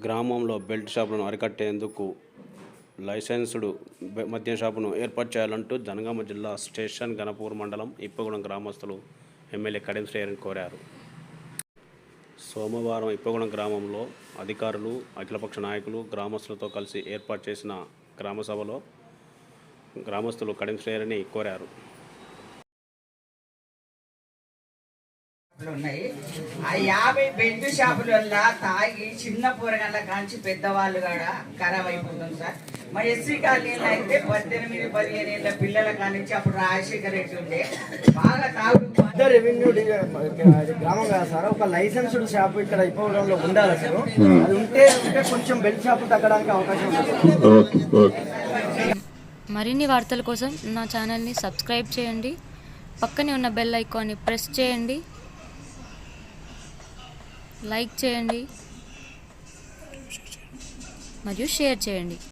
గ్రామంలో బెల్ట్ షాపులను అరికట్టేందుకు లైసెన్స్డ్ మద్యం షాపును ఏర్పాటు చేయాలంటూ జనగామ జిల్లా స్టేషన్ గణపూర్ మండలం ఇప్పగూడెం గ్రామస్తులు ఎమ్మెల్యే కడియం శ్రేయర్ని కోరారు. సోమవారం ఇప్పగూడెం గ్రామంలో అధికారులు అఖిలపక్ష నాయకులు గ్రామస్తులతో కలిసి ఏర్పాటు చేసిన గ్రామసభలో గ్రామస్తులు కడియం శ్రేయర్ని కోరారు. ఉన్నాయి. ఆ యాభై బెల్ట్ షాపుల వల్ల తాగి చిన్న పోరగాళ్ళ కాంచి పెద్దవాళ్ళు కూడా ఖరాబ్ అయిపోతుంది సార్. మా ఎస్సీ కాలనీలో అయితే పద్దెనిమిది పదిహేను ఏళ్ళ పిల్లల కానించి అప్పుడు రాజశేఖర్ రెడ్డి ఉండే. బాగా పెద్ద రెవెన్యూ అది గ్రామం కదా సార్ ఒక లైసెన్స్డ్ షాప్ ఇక్కడ ఇప్పవడంలో ఉండాలి అసలు అది ఉంటే ఉంటే కొంచెం బెల్ట్ షాప్ తగ్గడానికి అవకాశం ఉంటుంది. Okay okay. మరిన్ని వార్తల కోసం నా ఛానల్ని సబ్స్క్రైబ్ చేయండి. పక్కనే ఉన్న బెల్ ఐకాన్ని ప్రెస్ చేయండి. లైక్ చేయండి మరియు షేర్ చేయండి.